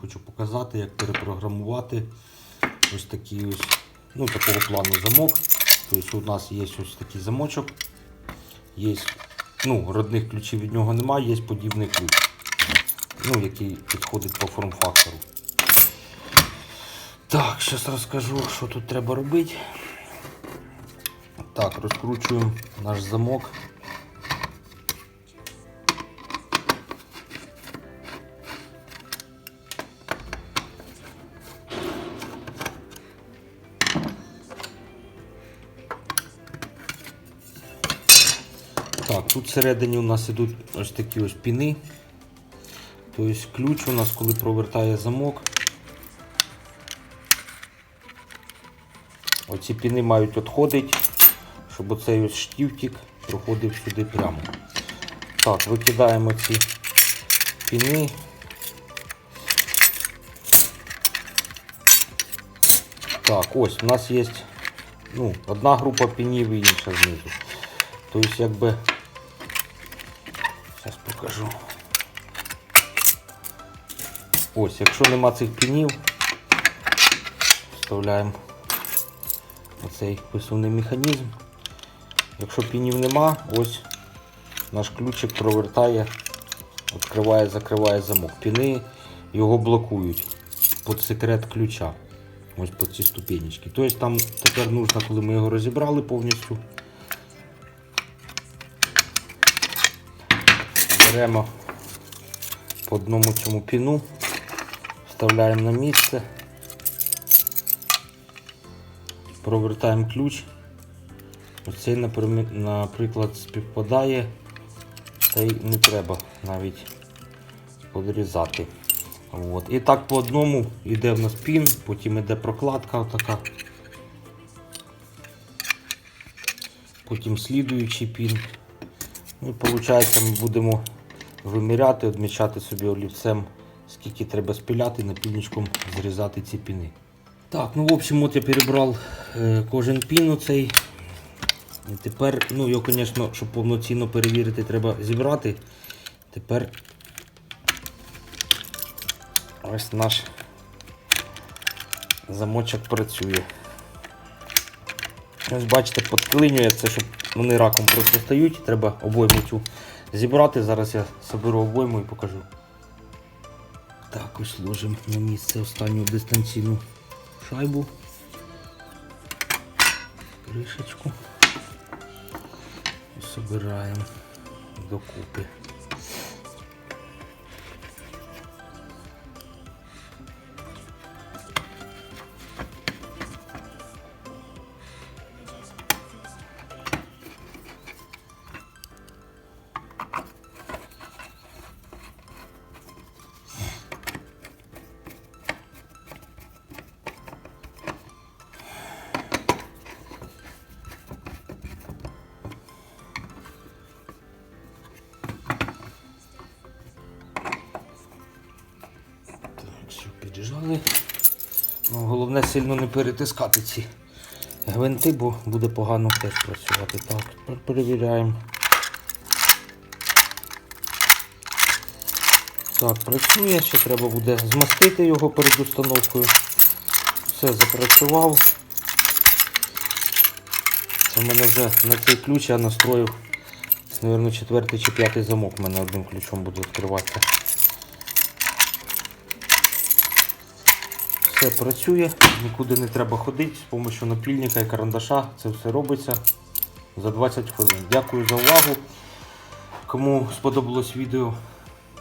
хочу показати, як перепрограмувати ось такий ось, ну, такого плану замок. Тобто у нас є ось такий замочок. Є, ну, родних ключів від нього немає, є подібний ключ, ну, який підходить по форм-фактору. Так, зараз розкажу, що тут треба робити. Так, розкручуємо наш замок. Тут всередині у нас ідуть ось такі ось піни. Тобто ключ у нас, коли провертає замок, оці піни мають відходити, щоб оцей ось штівтик проходив сюди прямо. Так, викидаємо ці піни. Так, ось у нас є ну, одна група пінів і інша знизу. Тобто, якби. Покажу. Ось, якщо нема цих пінів, вставляємо оцей висувний механізм. Якщо пінів нема, ось наш ключик провертає, відкриває, закриває замок. Піни його блокують під секрет ключа. Ось по ці ступенечки. Тобто там тепер нужно, коли ми його розібрали повністю. Беремо по одному цьому піну, вставляємо на місце, провертаємо ключ. Оцей, наприклад, співпадає, та й не треба навіть подрізати. От. І так по одному йде в нас пін, потім йде прокладка така. Потім слідуючий пін. Ну, і виходить, ми будемо виміряти, відмічати собі олівцем, скільки треба спіляти, напільничком зрізати ці піни. Так, ну в общем, от я перебрав е, кожен пін оцей. І тепер, ну його, звісно, щоб повноцінно перевірити, треба зібрати. Тепер ось наш замочок працює. Ось бачите, подклинює це, щоб вони раком просто стають. Треба обойму цю зібрати. Зараз я соберу обойму і покажу. Так, ось ложимо на місце останню дистанційну шайбу. Кришечку. Собираємо докупи. Все. Ну, головне сильно не перетискати ці гвинти, бо буде погано теж працювати. Так, перевіряємо. Так, працює, ще треба буде змастити його перед установкою. Все запрацював. В мене вже на цей ключ я настроїв, мабуть, четвертий чи п'ятий замок в мене одним ключом буде відкриватися. Все працює, нікуди не треба ходити, з допомогою напільника і карандаша це все робиться за 20 хвилин. Дякую за увагу. Кому сподобалось відео,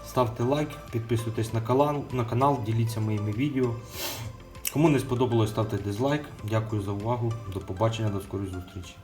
ставте лайк, підписуйтесь на канал, на канал, діліться моїми відео. Кому не сподобалось, ставте дизлайк. Дякую за увагу. До побачення, до скорої зустрічі.